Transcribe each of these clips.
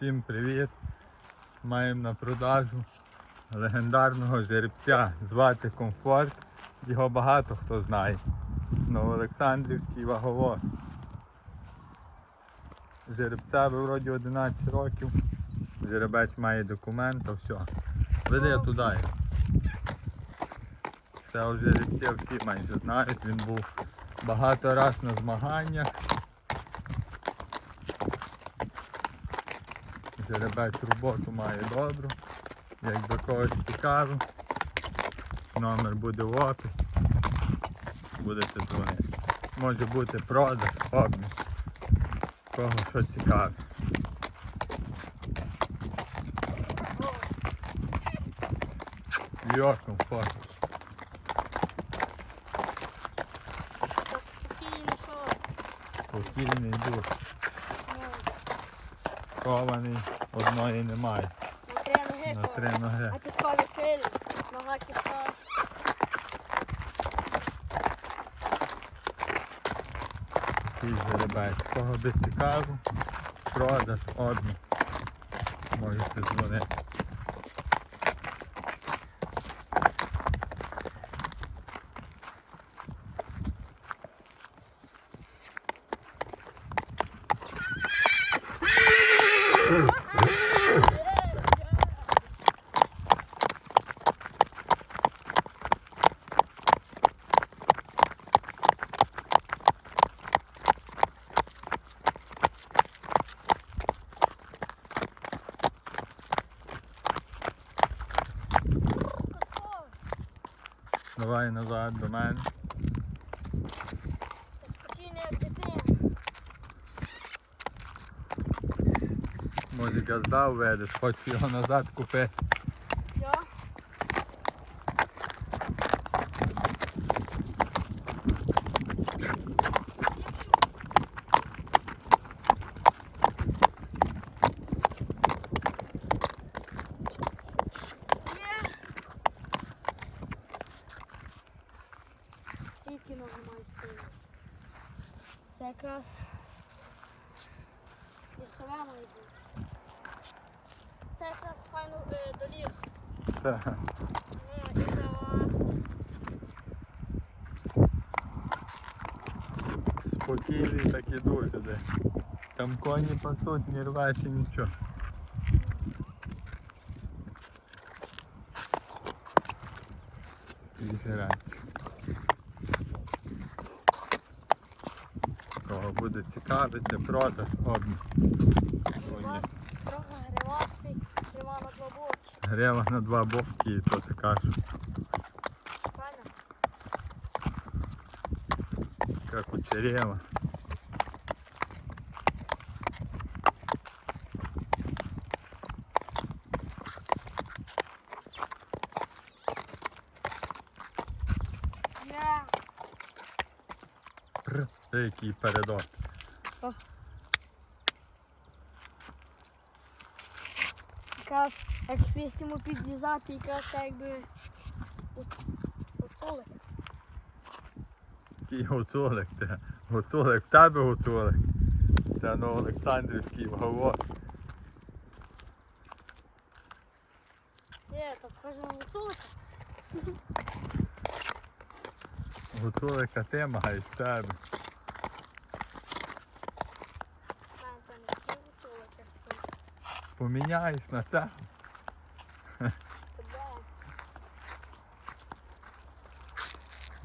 Всім привіт! Маємо на продажу легендарного жеребця звати Комфорт. Його багато хто знає. Новоолександрівський ваговоз. Жеребця ви вроді 11 років. Жеребець має документи, все. Веде туди. Це вже жеребця всі майже знають. Він був багато раз на змаганнях. Жеребець роботу має добру. Якби когось цікаво, номер буде в описі. Будете дзвонити. Може бути продаж, обмін. Кого що цікаве. Йо, комфорт. Спокійний дух. Хований, одної немає. на три ноги На три ноги. А тут кові сильний. Нога киса. Такий жеребець. Кого би цікаво, продаж обмін. Можете дзвонити. Давай назад до мене. Спокійно, як дитина. Може газда введеш, хоч його назад купити. Тільки нажимай сильно. Це якраз лісове має бути. Це якраз файно е, до лісу. Та, Ну, і класно. Спокійний так і дуже де. Там коні пасуть, не рвайся нічого. Такий Буде цікавити, продаж обмін. Трохи гривастий, трива на два бовки. Грива на два боки і то така ж, Правильно? у який передок. Якраз як хвіст йому підрізати, якраз так якби оцолик. Який гуцулик ти. Гуцулик, в тебе гуцулик. Це Новоолександрівський ваговоз. Є, то кожного оцолика. Гуцулика ти маєш в тебе. Це це не такий оцолик, як той. Поміняєш на це.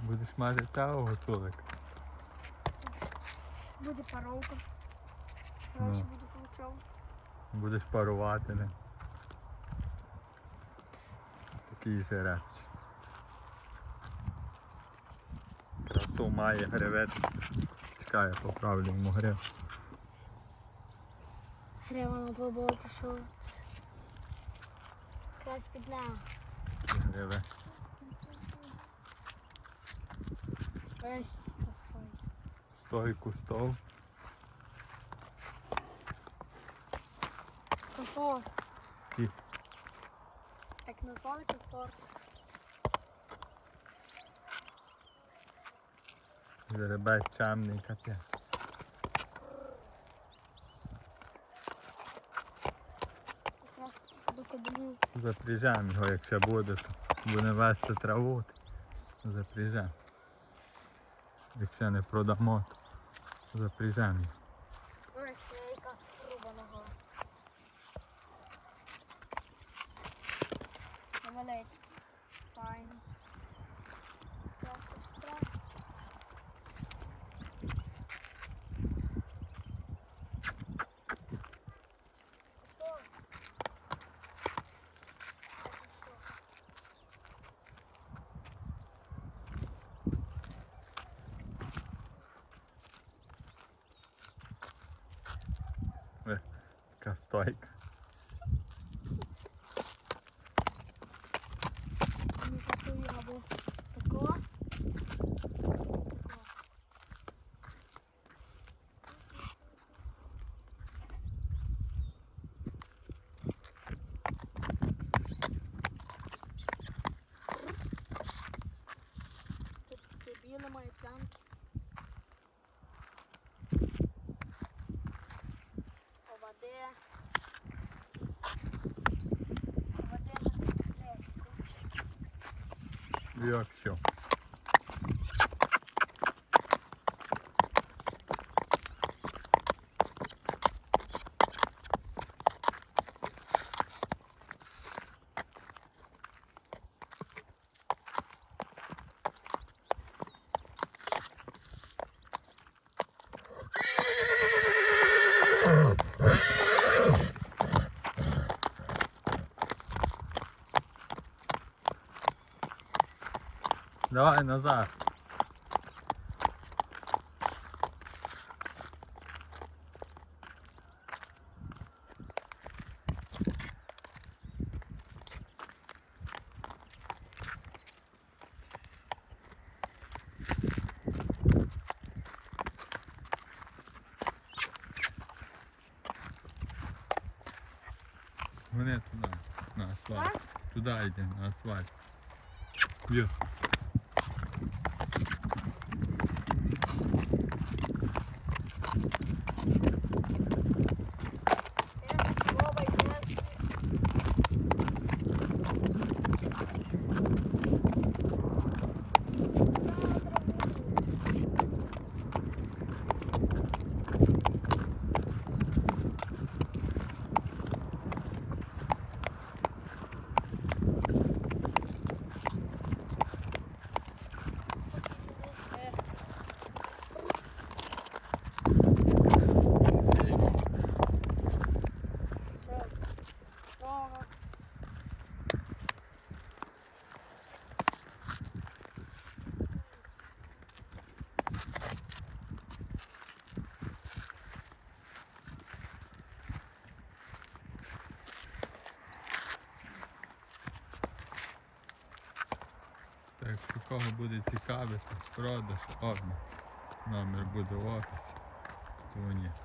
Будеш мати цього гуцулика. Буде паровка. Ну. Получав. Будеш парувати ним. Такий жеребч. Красу має гревець. Чекай, я поправлю йому грив. Грива на два боки, що. Якраз під нами. Весь постой. Стойку стов. Комфорт. Стій. Так назвали комфорт. Жеребець чемний капець. Кабанів. Запряжемо його, якщо буде, то буде вести траву. то Запряжемо. Якщо не продамо, то запряжемо його. Така стойка. Ну, таку І все. Давай назад. Вони туди, на асфальт. Туди йде, на асфальт. Б'є. Кого буде цікавити, продаж, обмін. Номер буде в описі. Дзвоніть.